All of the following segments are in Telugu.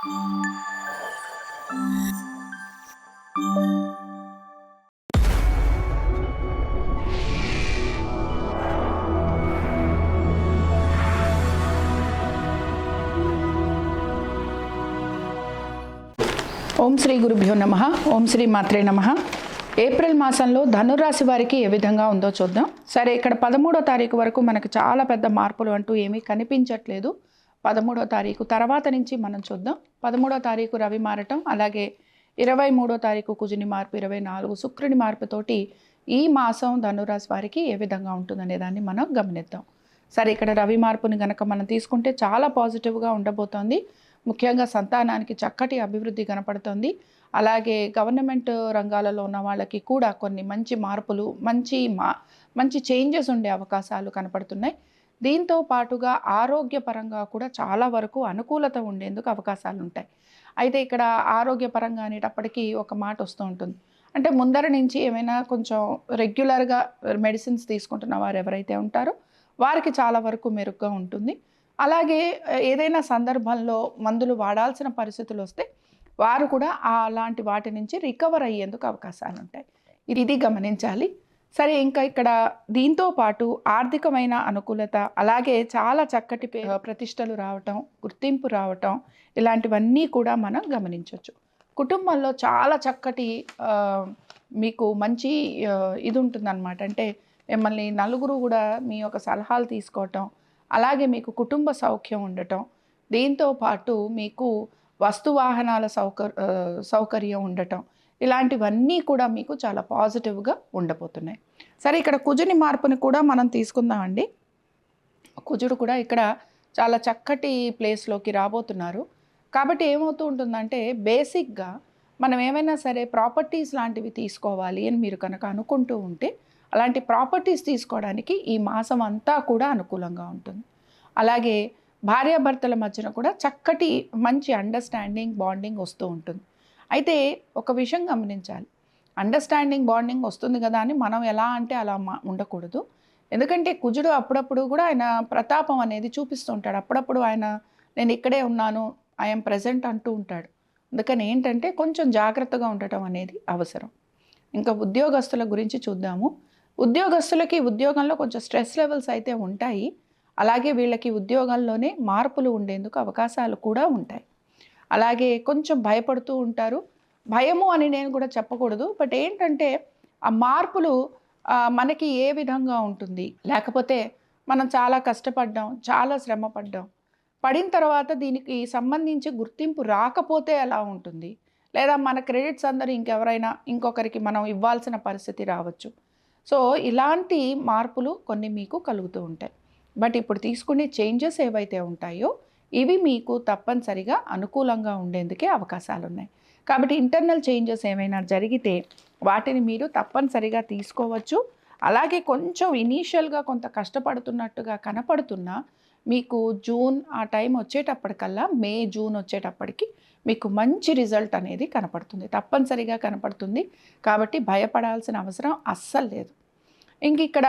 ఓం శ్రీ గురుభ్యో నమ. ఓం శ్రీ మాత్రే నమ. ఏప్రిల్ మాసంలో ధనురాశి వారికి ఏ విధంగా ఉందో చూద్దాం. సరే ఇక్కడ పదమూడో తారీఖు వరకు మనకు చాలా పెద్ద మార్పులు అంటూ ఏమీ కనిపించట్లేదు. పదమూడో తారీఖు తర్వాత నుంచి మనం చూద్దాం. పదమూడో తారీఖు రవి మారటం అలాగే ఇరవై మూడో తారీఖు కుజుని మార్పు ఇరవై నాలుగు శుక్రుని మార్పుతోటి ఈ మాసం ధనురాశి వారికి ఏ విధంగా ఉంటుందనే దాన్ని మనం గమనిద్దాం. సరే ఇక్కడ రవి మార్పుని గనక మనం తీసుకుంటే చాలా పాజిటివ్గా ఉండబోతోంది. ముఖ్యంగా సంతానానికి చక్కటి అభివృద్ధి కనపడుతుంది. అలాగే గవర్నమెంట్ రంగాలలో ఉన్న వాళ్ళకి కూడా కొన్ని మంచి మార్పులు మంచి మా మంచి చేంజెస్ ఉండే అవకాశాలు కనపడుతున్నాయి. దీంతో పాటుగా ఆరోగ్యపరంగా కూడా చాలా వరకు అనుకూలత ఉండేందుకు అవకాశాలు ఉంటాయి అయితే ఇక్కడ ఆరోగ్యపరంగా అనేటప్పటికీ ఒక మాట వస్తూ ఉంటుంది. అంటే ముందర నుంచి ఏమైనా కొంచెం రెగ్యులర్గా మెడిసిన్స్ తీసుకుంటున్న వారు ఎవరైతే ఉంటారో వారికి చాలా వరకు మెరుగ్గా ఉంటుంది. అలాగే ఏదైనా సందర్భంలో మందులు వాడాల్సిన పరిస్థితులు వస్తే వారు కూడా అలాంటి వాటి నుంచి రికవర్ అయ్యేందుకు అవకాశాలు ఉంటాయి ఇది గమనించాలి. సరే ఇంకా ఇక్కడ దీంతో పాటు ఆర్థికమైన అనుకూలత అలాగే చాలా చక్కటి ప్రతిష్టలు రావటం గుర్తింపు రావటం ఇలాంటివన్నీ కూడా మనం గమనించవచ్చు కుటుంబంలో చాలా చక్కటి మీకు మంచి ఇది ఉంటుందన్నమాట అంటే మిమ్మల్ని నలుగురు కూడా మీ యొక్క సలహాలు తీసుకోవటం అలాగే మీకు కుటుంబ సౌఖ్యం ఉండటం దీంతో పాటు మీకు వస్తు వాహనాల సౌకర్ సౌకర్యం ఉండటం ఇలాంటివన్నీ కూడా మీకు చాలా పాజిటివ్గా ఉండబోతున్నాయి. సరే ఇక్కడ కుజుని మార్పుని కూడా మనం తీసుకుందామండి. కుజుడు కూడా ఇక్కడ చాలా చక్కటి ప్లేస్లోకి రాబోతున్నారు. కాబట్టి ఏమవుతూ ఉంటుందంటే బేసిక్గా మనం ఏమైనా సరే ప్రాపర్టీస్ లాంటివి తీసుకోవాలి అని మీరు కనుక అనుకుంటూ ఉంటే అలాంటి ప్రాపర్టీస్ తీసుకోవడానికి ఈ మాసం అంతా కూడా అనుకూలంగా ఉంటుంది. అలాగే భార్యాభర్తల మధ్యన కూడా చక్కటి మంచి అండర్స్టాండింగ్ బాండింగ్ వస్తూ ఉంటుంది. అయితే ఒక విషయం గమనించాలి. అండర్స్టాండింగ్ బాండింగ్ వస్తుంది కదా అని మనం ఎలా అంటే అలా ఉండకూడదు. ఎందుకంటే కుజుడు అప్పుడప్పుడు కూడా ఆయన ప్రతాపం అనేది చూపిస్తూ ఉంటాడు. అప్పుడప్పుడు ఆయన నేను ఇక్కడే ఉన్నాను ఐఎమ్ ప్రజెంట్ అంటూ ఉంటాడు. అందుకని ఏంటంటే కొంచెం జాగ్రత్తగా ఉండటం అనేది అవసరం. ఇంకా ఉద్యోగస్తుల గురించి చూద్దాము. ఉద్యోగస్తులకి ఉద్యోగంలో కొంచెం స్ట్రెస్ లెవెల్స్ అయితే ఉంటాయి. అలాగే వీళ్ళకి ఉద్యోగంలోనే మార్పులు ఉండేందుకు అవకాశాలు కూడా ఉంటాయి. అలాగే కొంచెం భయపడుతూ ఉంటారు. భయము అని నేను కూడా చెప్పకూడదు. బట్ ఏంటంటే ఆ మార్పులు మనకి ఏ విధంగా ఉంటుంది? లేకపోతే మనం చాలా కష్టపడ్డాం చాలా శ్రమ పడ్డాం పడిన తర్వాత దీనికి సంబంధించి గుర్తింపు రాకపోతే ఎలా ఉంటుంది? లేదా మన క్రెడిట్స్ అందరూ ఇంకెవరైనా ఇంకొకరికి మనం ఇవ్వాల్సిన పరిస్థితి రావచ్చు. సో ఇలాంటి మార్పులు కొన్ని మీకు కలుగుతూ ఉంటాయి. బట్ ఇప్పుడు తీసుకునే చేంజెస్ ఏవైతే ఉంటాయో ఇవి మీకు తప్పనిసరిగా అనుకూలంగా ఉండేందుకే అవకాశాలు ఉన్నాయి కాబట్టి ఇంటర్నల్ చేంజెస్ ఏమైనా జరిగితే వాటిని మీరు తప్పనిసరిగా తీసుకోవచ్చు. అలాగే కొంచెం ఇనీషియల్గా కొంత కష్టపడుతున్నట్టుగా కనపడుతున్నా మీకు జూన్ ఆ టైం వచ్చేటప్పటికల్లా మే జూన్ వచ్చేటప్పటికి మీకు మంచి రిజల్ట్ అనేది కనపడుతుంది. తప్పనిసరిగా కనపడుతుంది. కాబట్టి భయపడాల్సిన అవసరం అస్సలు లేదు. ఇంక ఇక్కడ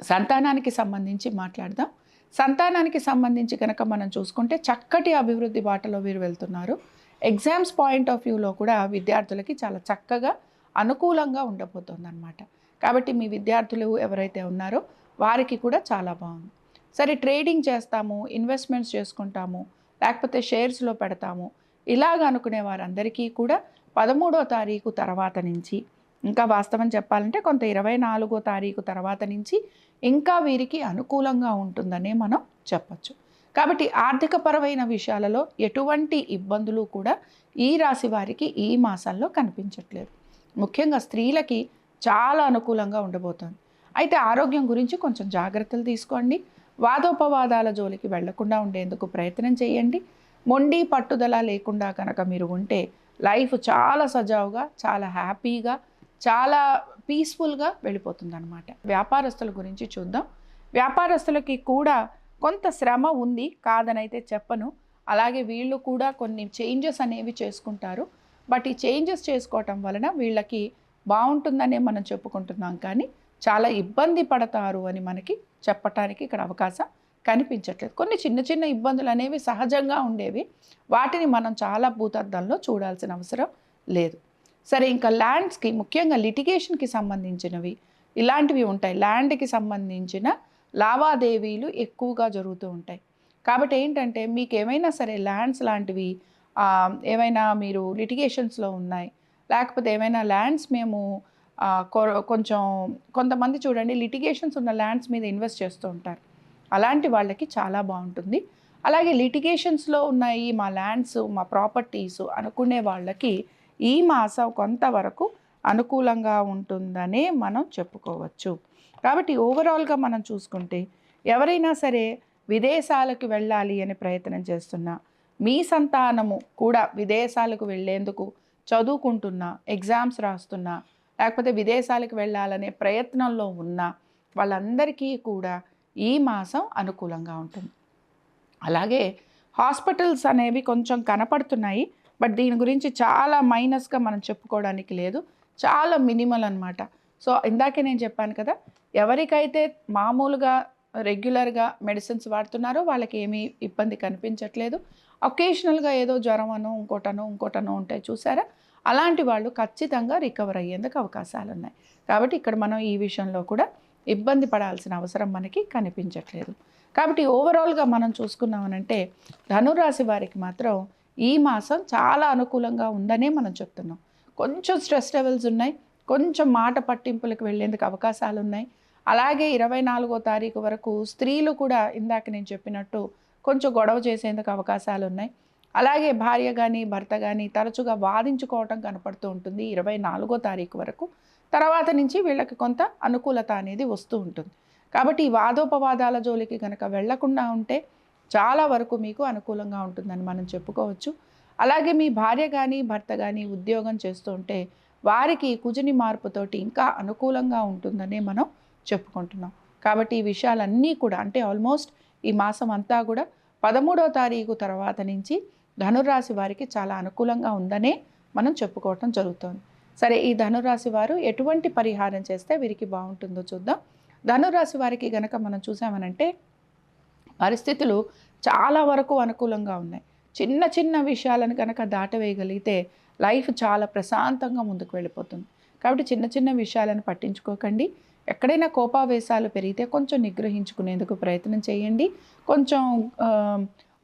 సంతానానికి సంబంధించి మాట్లాడదాం. సంతానానికి సంబంధించి కనుక మనం చూసుకుంటే చక్కటి అభివృద్ధి బాటలో వీరు వెళ్తున్నారు. ఎగ్జామ్స్ పాయింట్ ఆఫ్ వ్యూలో కూడా విద్యార్థులకి చాలా చక్కగా అనుకూలంగా ఉండబోతుందన్నమాట. కాబట్టి మీ విద్యార్థులు ఎవరైతే ఉన్నారో వారికి కూడా చాలా బాగుంది. సరే ట్రేడింగ్ చేస్తాము ఇన్వెస్ట్మెంట్స్ చేసుకుంటాము లేకపోతే షేర్స్లో పెడతాము ఇలాగ అనుకునే వారందరికీ కూడా పదమూడో తారీఖు తర్వాత నుంచి ఇంకా వాస్తవం చెప్పాలంటే కొంత ఇరవై నాలుగో తారీఖు తర్వాత నుంచి ఇంకా వీరికి అనుకూలంగా ఉంటుందనే మనం చెప్పచ్చు. కాబట్టి ఆర్థికపరమైన విషయాలలో ఎటువంటి ఇబ్బందులు కూడా ఈ రాశి వారికి ఈ మాసంలో కనిపించట్లేదు. ముఖ్యంగా స్త్రీలకి చాలా అనుకూలంగా ఉండబోతోంది. అయితే ఆరోగ్యం గురించి కొంచెం జాగ్రత్తలు తీసుకోండి. వాదోపవాదాల జోలికి వెళ్ళకుండా ఉండేందుకు ప్రయత్నం చేయండి. మొండి పట్టుదల లేకుండా కనుక మీరు ఉంటే లైఫ్ చాలా సజావుగా చాలా హ్యాపీగా చాలా పీస్ఫుల్గా వెళ్ళిపోతుంది అనమాట వ్యాపారస్తుల గురించి చూద్దాం. వ్యాపారస్తులకి కూడా కొంత శ్రమ ఉంది కాదనైతే చెప్పను. అలాగే వీళ్ళు కూడా కొన్ని చేంజెస్ అనేవి చేసుకుంటారు. బట్ ఈ చేంజెస్ చేసుకోవటం వలన వీళ్ళకి బాగుంటుందనే మనం చెప్పుకుంటున్నాం. కానీ చాలా ఇబ్బంది పడతారు అని మనకి చెప్పటానికి ఇక్కడ అవకాశం కనిపించట్లేదు. కొన్ని చిన్న చిన్న ఇబ్బందులు అనేవి సహజంగా ఉండేవి. వాటిని మనం చాలా భూతద్దంలో చూడాల్సిన అవసరం లేదు. సరే ఇంకా ల్యాండ్స్కి ముఖ్యంగా లిటిగేషన్కి సంబంధించినవి. ఇలాంటివి ఉంటాయి. ల్యాండ్కి సంబంధించిన లావాదేవీలు ఎక్కువగా జరుగుతూ ఉంటాయి. కాబట్టి ఏంటంటే మీకు ఏమైనా సరే ల్యాండ్స్ లాంటివి ఏమైనా మీరు లిటిగేషన్స్లో ఉన్నాయి. లేకపోతే ఏమైనా ల్యాండ్స్ మేము కొంచెం కొంతమంది చూడండి లిటిగేషన్స్ ఉన్న ల్యాండ్స్ మీద ఇన్వెస్ట్ చేస్తూ ఉంటారు. అలాంటి వాళ్ళకి చాలా బాగుంటుంది. అలాగే లిటిగేషన్స్లో ఉన్నాయి మా ల్యాండ్స్ మా ప్రాపర్టీస్ అనుకునే వాళ్ళకి ఈ మాసం కొంతవరకు అనుకూలంగా ఉంటుందనే మనం చెప్పుకోవచ్చు. కాబట్టి ఓవరాల్గా మనం చూసుకుంటే ఎవరైనా సరే విదేశాలకు వెళ్ళాలి అని ప్రయత్నం చేస్తున్నా మీ సంతానము కూడా విదేశాలకు వెళ్ళేందుకు చదువుకుంటున్నా ఎగ్జామ్స్ రాస్తున్నా లేకపోతే విదేశాలకు వెళ్ళాలనే ప్రయత్నంలో ఉన్న వాళ్ళందరికీ కూడా ఈ మాసం అనుకూలంగా ఉంటుంది. అలాగే హాస్పిటల్స్ అనేవి కొంచెం కనపడుతున్నాయి. బట్ దీని గురించి చాలా మైనస్గా మనం చెప్పుకోవడానికి లేదు. చాలా మినిమల్ అన్నమాట. సో ఇందాకే నేను చెప్పాను కదా ఎవరికైతే మామూలుగా రెగ్యులర్గా మెడిసిన్స్ వాడుతున్నారో వాళ్ళకి ఏమీ ఇబ్బంది కనిపించట్లేదు. ఒకేషనల్గా ఏదో జ్వరమనో ఇంకోటనో ఇంకోటనో ఉంటాయి చూసారా? అలాంటి వాళ్ళు ఖచ్చితంగా రికవర్ అయ్యేందుకు అవకాశాలు ఉన్నాయి కాబట్టి ఇక్కడ మనం ఈ విషయంలో కూడా ఇబ్బంది పడాల్సిన అవసరం మనకి కనిపించట్లేదు. కాబట్టి ఓవరాల్గా మనం చూసుకున్నామనంటే ధనురాశి వారికి మాత్రం ఈ మాసం చాలా అనుకూలంగా ఉందనే మనం చెప్తున్నాం. కొంచెం స్ట్రెస్ లెవెల్స్ ఉన్నాయి. కొంచెం మాట పట్టింపులకు వెళ్ళేందుకు అవకాశాలు ఉన్నాయి. అలాగే ఇరవై నాలుగో తారీఖు వరకు స్త్రీలు కూడా ఇందాక నేను చెప్పినట్టు కొంచెం గొడవ చేసేందుకు అవకాశాలు ఉన్నాయి. అలాగే భార్య కానీ భర్త కానీ తరచుగా వాదించుకోవటం కనపడుతూ ఉంటుంది ఇరవై నాలుగో తారీఖు వరకు. తర్వాత నుంచి వీళ్ళకి కొంత అనుకూలత అనేది వస్తూ ఉంటుంది. కాబట్టి ఈ వాదోపవాదాల జోలికి కనుక వెళ్ళకుండా ఉంటే చాలా వరకు మీకు అనుకూలంగా ఉంటుందని మనం చెప్పుకోవచ్చు. అలాగే మీ భార్య కానీ భర్త కానీ ఉద్యోగం చేస్తూ ఉంటే వారికి కుజుని మార్పుతోటి ఇంకా అనుకూలంగా ఉంటుందని మనం చెప్పుకుంటున్నాం. కాబట్టి ఈ విషయాలన్నీ కూడా అంటే ఆల్మోస్ట్ ఈ మాసం అంతా కూడా పదమూడవ తారీఖు తర్వాత నుంచి ధనురాశి వారికి చాలా అనుకూలంగా ఉందనే మనం చెప్పుకోవటం జరుగుతుంది. సరే ఈ ధనురాశి వారు ఎటువంటి పరిహారం చేస్తే వీరికి బాగుంటుందో చూద్దాం. ధనురాశి వారికి గనక మనం చూసామనంటే పరిస్థితులు చాలా వరకు అనుకూలంగా ఉన్నాయి. చిన్న చిన్న విషయాలను కనుక దాటవేయగలిగితే లైఫ్ చాలా ప్రశాంతంగా ముందుకు వెళ్ళిపోతుంది. కాబట్టి చిన్న చిన్న విషయాలను పట్టించుకోకండి. ఎక్కడైనా కోపావేశాలు పెరిగితే కొంచెం నిగ్రహించుకునేందుకు ప్రయత్నం చేయండి. కొంచెం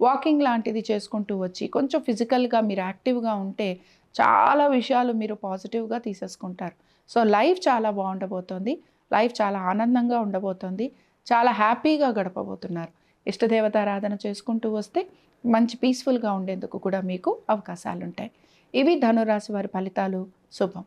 వాకింగ్ లాంటిది చేసుకుంటూ వచ్చి కొంచెం ఫిజికల్గా మీరు యాక్టివ్గా ఉంటే చాలా విషయాలు మీరు పాజిటివ్గా తీసేసుకుంటారు. సో లైఫ్ చాలా బాగుండబోతోంది. లైఫ్ చాలా ఆనందంగా ఉండబోతోంది. చాలా హ్యాపీగా గడపబోతున్నారు. ఇష్టదేవతారాధన చేసుకుంటూ వస్తే మంచి పీస్ఫుల్గా ఉండేందుకు కూడా మీకు అవకాశాలుంటాయి. ఇవి ధనురాశి వారి ఫలితాలు. శుభం.